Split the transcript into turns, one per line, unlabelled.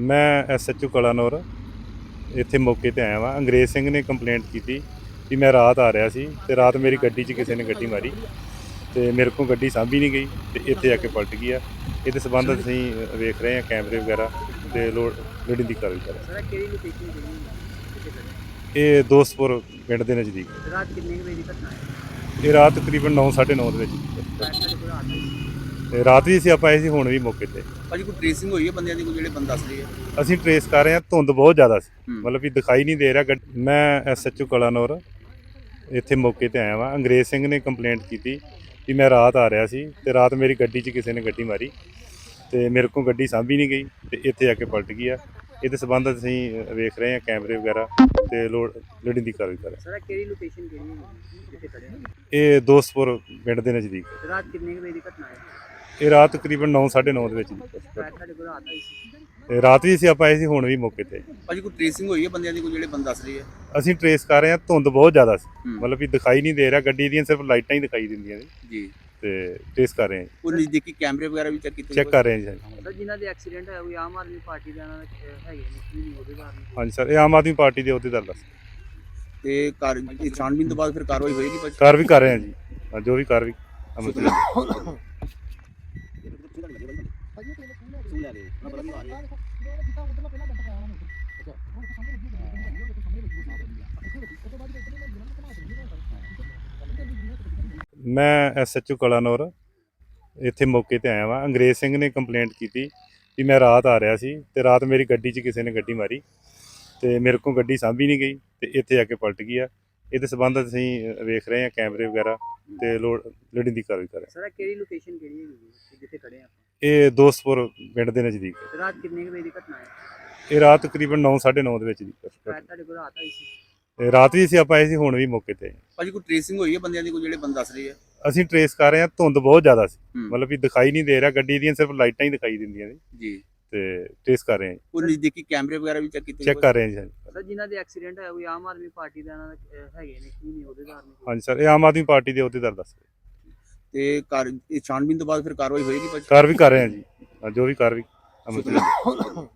ਮੈਂ ਐਸਐਚਓ ਕਲਾਨੌਰ ਇੱਥੇ ਮੌਕੇ ਤੇ ਆਇਆ ਵਾਂ। ਅੰਗਰੇਜ਼ ਸਿੰਘ ਨੇ ਕੰਪਲੇਂਟ ਕੀਤੀ ਕਿ ਮੈਂ ਰਾਤ ਆ ਰਿਹਾ ਸੀ ਤੇ ਰਾਤ ਮੇਰੀ ਗੱਡੀ 'ਚ ਕਿਸੇ ਨੇ ਗੱਡੀ ਮਾਰੀ ਤੇ ਮੇਰੇ ਕੋਲ ਗੱਡੀ ਸਾਂਭੀ ਨਹੀਂ ਗਈ ਤੇ ਇੱਥੇ ਆ ਕੇ ਪਲਟ ਗਈ ਆ। ਇਹਦੇ ਸਬੰਧ ਅਸੀਂ ਵੇਖ ਰਹੇ ਹਾਂ ਕੈਮਰੇ ਵਗੈਰਾ ਤੇ ਲੋੜ ਦੀ ਕਾਰਵਾਈ ਕਰ ਰਹੇ
ਸਰ ਇਹ ਕਿਹੜੀ ਲੋਕੇਸ਼ਨ।
ਇਹ ਦੋਸਤਪੁਰ ਪਿੰਡ ਦੇ ਨਜ਼ਦੀਕ?
ਰਾਤ ਕਿੰਨੇ ਵਜੇ ਦੀ ਘਟਨਾ ਹੈ?
ਇਹ ਰਾਤ ਤਕਰੀਬਨ 9:30 ਦੇ ਵਿੱਚ।
ਸੀ
ਰਾਤ ਵੀ ਅਸੀਂ ਆਪਾਂ ਆਏ ਸੀ ਹੁਣ ਵੀ ਮੌਕੇ ਤੇ।
ਭਾਜੀ ਕੋਈ ਟ੍ਰੇਸਿੰਗ ਹੋਈ ਹੈ ਬੰਦਿਆਂ ਦੀ ਕੋਈ ਜਿਹੜੇ ਬੰਦ ਦੱਸ ਰਹੇ ਆ?
ਅਸੀਂ ਟਰੇਸ ਕਰ ਰਹੇ ਹਾਂ ਧੁੰਦ ਬਹੁਤ ਜ਼ਿਆਦਾ ਸੀ। ਮਤਲਬ ਵੀ ਦਿਖਾਈ ਨਹੀਂ ਦੇ ਰਿਹਾ ਗੱਡ- ਮੈਂ ਐਸਐਚਓ ਕਲਾਨੌਰ ਇੱਥੇ ਮੌਕੇ ਤੇ ਆਇਆ ਵਾਂ। ਅੰਗਰੇਜ਼ ਸਿੰਘ ਨੇ ਕੰਪਲੇਂਟ ਕੀਤੀ ਕਿ ਮੈਂ ਰਾਤ ਆ ਰਿਹਾ ਸੀ ਤੇ ਰਾਤ ਮੇਰੀ ਗੱਡੀ 'ਚ ਕਿਸੇ ਨੇ ਗੱਡੀ ਮਾਰੀ ਤੇ ਮੇਰੇ ਕੋਲ ਗੱਡੀ ਸਾਂਭੀ ਨਹੀਂ ਗਈ ਤੇ ਇੱਥੇ ਆ ਕੇ ਪਲਟ ਗਈ ਆ ਇਹਦੇ ਸਬੰਧ ਅਸੀਂ ਵੇਖ ਰਹੇ ਹਾਂ ਕੈਮਰੇ ਵਗੈਰਾ ਤੇ ਲੋੜ ਲੋੜੀਂਦੀ ਕਾਰਵਾਈ ਕਰ ਰਹੇ
ਸਰ ਕਿਹੜੀ ਲੋਕੇਸ਼ਨ ਕਿਹੜੀ ਹੈ? ਖੜੇ।
ਇਹ ਦੋਸਤਪੁਰ ਪਿੰਡ ਦੇ ਨਜ਼ਦੀਕ।
ਰਾਤ ਕਿੰਨੇ ਕੁ ਵਜੇ ਦੀ ਘਟਨਾ ਹੈ?
ਇਹ ਰਾਤ ਤਕਰੀਬਨ 9:30 ਦੇ ਵਿੱਚ
ਸੀ
ਤੇ ਰਾਤ ਵੀ ਅਸੀਂ ਆਪਾਂ ਆਏ ਸੀ ਹੁਣ ਵੀ ਮੌਕੇ ਤੇ।
ਭਾਜੀ ਕੋਈ ਟ੍ਰੇਸਿੰਗ ਹੋਈ ਹੈ ਬੰਦਿਆਂ ਦੀ? ਕੋਈ ਜਿਹੜੇ ਬੰਦ ਦੱਸ ਰਹੇ
ਅਸੀਂ ਟਰੇਸ ਕਰ ਰਹੇ ਹਾਂ ਧੁੰਦ ਬਹੁਤ ਜ਼ਿਆਦਾ ਸੀ। ਮਤਲਬ ਵੀ ਦਿਖਾਈ ਨਹੀਂ ਦੇ ਰਿਹਾ ਗੱਡੀ ਦੀਆਂ ਸਿਰਫ ਲਾਈਟਾਂ ਹੀ ਦਿਖਾਈ ਦਿੰਦੀਆਂ ਨੇ।
ਜੀ।
ਤੇ ਟੇਸਟ ਕਰ ਰਹੇ ਹਾਂ
ਉਹ ਨਜ਼ਦੀਕੀ ਕੈਮਰੇ ਵਗੈਰਾ ਵੀ ਚੈੱਕ ਕੀਤੇ
ਚੈੱਕ ਕਰ ਰਹੇ ਹਾਂ ਜੀ
ਸਰ ਜਿਨ੍ਹਾਂ ਦੇ ਐਕਸੀਡੈਂਟ ਹੋਇਆ ਕੋਈ ਆਮ ਆਦਮੀ ਪਾਰਟੀ ਦਾ ਨਾਲ ਹੈਗੇ ਨੇ ਉਹਦੇ ਕਾਰਨ
ਹਾਂਜੀ ਸਰ ਇਹ ਆਮ ਆਦਮੀ ਪਾਰਟੀ ਦੇ ਅਹੁਦੇਦਾਰ ਦੱਸ
ਤੇ ਕਾਰ ਇਹ ਛਾਣਬੀਨ ਤੋਂ ਬਾਅਦ ਫਿਰ ਕਾਰਵਾਈ ਹੋਏਗੀ ਭਾਜੀ?
ਕਾਰ ਵੀ ਕਰ ਰਹੇ ਹਾਂ ਜੀ। ਹਾਂ, ਜੋ ਵੀ ਕਾਰ ਵੀ ਅਮਲ ਚ ਲਿਆਂਦੀ। ਮੈਂ ਐਸਐਚਓ ਕਲਾਨੌਰ ਇੱਥੇ ਮੌਕੇ ਤੇ ਆਇਆ ਵਾਂ ਅੰਗਰੇਜ਼ ਸਿੰਘ ਨੇ ਕੰਪਲੇਂਟ ਕੀਤੀ ਕਿ ਮੈਂ ਰਾਤ ਆ ਰਿਹਾ ਸੀ ਤੇ ਰਾਤ ਮੇਰੀ ਗੱਡੀ 'ਚ ਕਿਸੇ ਨੇ ਗੱਡੀ ਮਾਰੀ ਤੇ ਮੇਰੇ ਕੋਲ ਗੱਡੀ ਸਾਂਭੀ ਨਹੀਂ ਗਈ ਤੇ ਇੱਥੇ ਆ ਕੇ ਪਲਟ ਗਈ ਆ ਇਹਦੇ ਸਬੰਧ ਅਸੀਂ ਵੇਖ ਰਹੇ ਹਾਂ ਕੈਮਰੇ ਵਗੈਰਾ ਤੇ ਲੋੜ ਲੋੜੀਂਦੀ ਕਾਰਵਾਈ ਕਰ ਰਹੇ
ਸਰ ਇਹ ਕਿਹੜੀ ਲੋਕੇਸ਼ਨ ਕਿਹੜੀ ਹੈ ਜਿੱਥੇ ਖੜੇ ਆ।
ਇਹ ਦੋਸਤਪੁਰ ਪਿੰਡ ਦੇ ਨਜ਼ਦੀਕ
ਰਾਤ ਕਿੰਨੇ ਕੁ ਵਜੇ ਦੀ ਘਟਨਾ ਹੈ?
ਇਹ ਰਾਤ ਤਕਰੀਬਨ 9:30 ਦੇ ਵਿੱਚ ਦੀ
ਫਲੈਟ ਸਾਡੇ ਕੋਲ ਆਤਾ ਸੀ?
ਤੇ ਰਾਤ ਵੀ ਅਸੀਂ ਆਪਾਂ ਆਏ ਸੀ ਹੁਣ ਵੀ ਮੌਕੇ ਤੇ
ਭਾਜੀ ਕੋਈ ਟ੍ਰੇਸਿੰਗ ਹੋਈ ਹੈ ਬੰਦਿਆਂ ਦੀ? ਕੋਈ ਜਿਹੜੇ ਬੰਦ ਦੱਸ ਰਹੇ ਆ?
ਅਸੀਂ ਟਰੇਸ ਕਰ ਰਹੇ ਹਾਂ ਧੁੰਦ ਬਹੁਤ ਜ਼ਿਆਦਾ ਸੀ।
ਹੂੰ।
ਮਤਲਬ ਵੀ ਦਿਖਾਈ ਨਹੀਂ ਦੇ ਰਿਹਾ ਗੱਡੀ ਦੀਆਂ ਸਿਰਫ ਲਾਈਟਾਂ ਹੀ ਦਿਖਾਈ ਦਿੰਦੀਆਂ ਨੇ।
ਜੀ।
ਤੇ ਟਰੇਸ ਕਰ ਰਹੇ ਹਾਂ
ਉਹ ਨਜ਼ਦੀਕੀ ਕੈਮਰੇ ਵਗੈਰਾ ਵੀ ਚੈੱਕ ਕੀਤੇ
ਚੈੱਕ ਕਰ ਰਹੇ ਹਾਂ ਜੀ
ਸਰ ਜਿਨ੍ਹਾਂ ਦੇ ਐਕਸੀਡੈਂਟ ਹੋਇਆ ਕੋਈ ਆਮ ਆਦਮੀ ਪਾਰਟੀ ਦਾ ਨਾਲ ਹੈਗੇ ਨੇ ਕੀ ਨਹੀਂ? ਉਹਦੇ ਕਾਰਨ
ਹਾਂਜੀ ਸਰ ਇਹ ਆਮ ਆਦਮੀ ਪਾਰਟੀ ਦੇ ਅਹੁਦੇਦਾਰ ਦੱਸ
ਤੇ ਕਾਰ ਇਹ ਛਾਣਬੀਨ ਤੋਂ ਬਾਅਦ ਫਿਰ ਕਾਰਵਾਈ ਹੋਏਗੀ ਭਾਜੀ?
ਕਾਰ ਵੀ ਕਰ ਰਹੇ ਹਾਂ ਜੀ। ਜੋ ਵੀ ਕਾਰ ਵੀ ਅਮਲ ਚ ਲਿਆਂਦੀ।